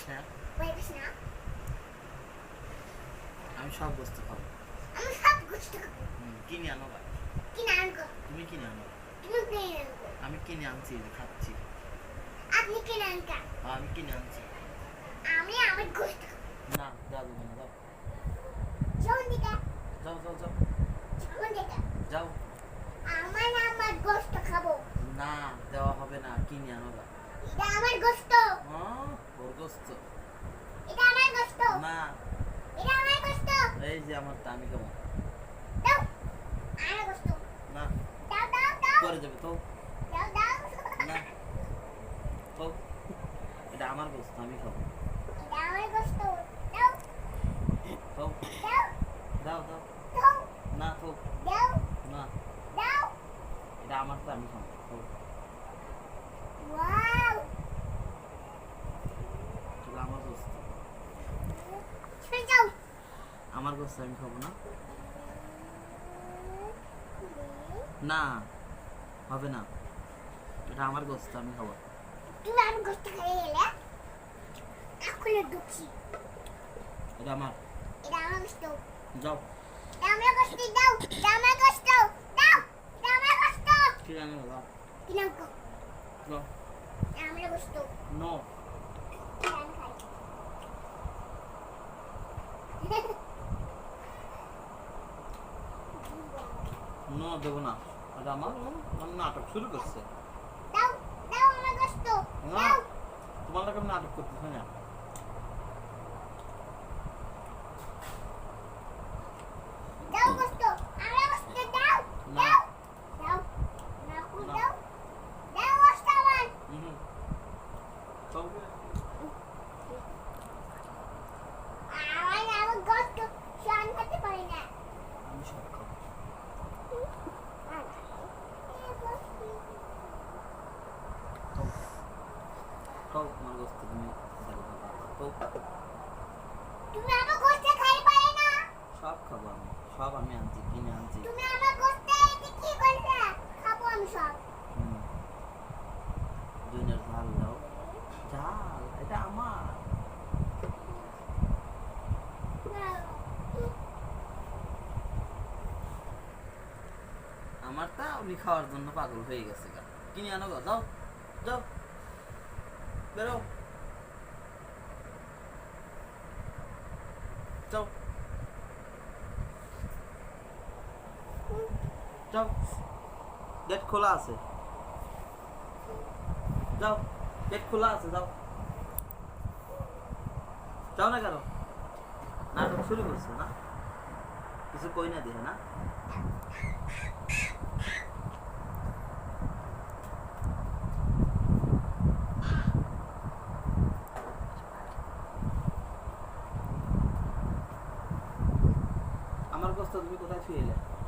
পারিস না পারিস না আমি সব বস্তু খাব আমি সব গোষ্ঠ খাব কিনে আনো ভাই? কিনে আনব? তুমি কিনে আনো তুমি কিনে আনব? আমি কিনে আনছি? খাচ্ছি। আপনি কিনে আনকা হ্যাঁ, আমি কিনে আনছি? আমি আমার খাব না যাও দেবো না যাও। শোন দিকা। যাও যাও যাও। যাও আমার আমার গোষ্ঠ খাব। না দেওয়া হবে না। কিনে আনো গা আমার ওর গোস্ত। এটা আমার গোষ্ঠ না। এটা আমার গোষ্ঠ এই যে আমার আমি খাব দাও। আমার গোষ্ঠ না। দাও দাও দাও। পরে যাবে তো। দাও দাও। না। তো। এটা আমার গোস্ত আমি খাব। এটা আমার গোষ্ঠ দাও। তো। দাও। দাও দাও। দাও। না তো। দাও। না। দাও। এটা আমার তো আমি খাব। ওয়াও এটা আমার গোস্ত সরে যাও আমার গোস্ত আমি খাব না। না হবে না। এটা আমার গোস্ত আমি খাব। তুমি আমার গোষ্ঠ খেয়ে গেলে এখন ঢুকছি এটা আমার। এটা আমার গোষ্ঠ যাও। আমার গোষ্ঠ দাও আমার গোষ্ঠ দাও আমার গোষ্ঠ ঠিক আছে যাও। কিনা গো যাও। এটা আমার গোষ্ঠ নো কিনা খাই নো দেবো না। আমার আমার নাটক শুরু করছে দাও দাও আমার গোষ্ঠ না দাও তোমার লোক আমি নাটক করতেছি না দাও গোষ্ঠ আমার গোষ্ঠ দাও না। দাও দাও নাকু না। দাও দাও গোষ্ঠ আমার হুম তো আমার আমার গোষ্ঠ শান করতে পারি না আমি সব খাব তো তো আমার গোস্ত তুমি তো তুমি আমার খাই পারে না। সব খাব আমি। সব আমি আনছি কিনে আনছি। তুমি আমার এতে কি করবে খাব আমি সব। ঝাল দাও। ঝাল? এটা আমার। আমার তা উনি খাওয়ার জন্য পাগল হয়ে গেছে কিনে আনো গো যাও যাও। বেরো যাও। যাও। গেট খোলা আছে। যাও। গেট খোলা আছে, যাও। যাও না কেন? নাটক শুরু করছে না? কিছু কই না দিয়ে, না? 回头再催一遍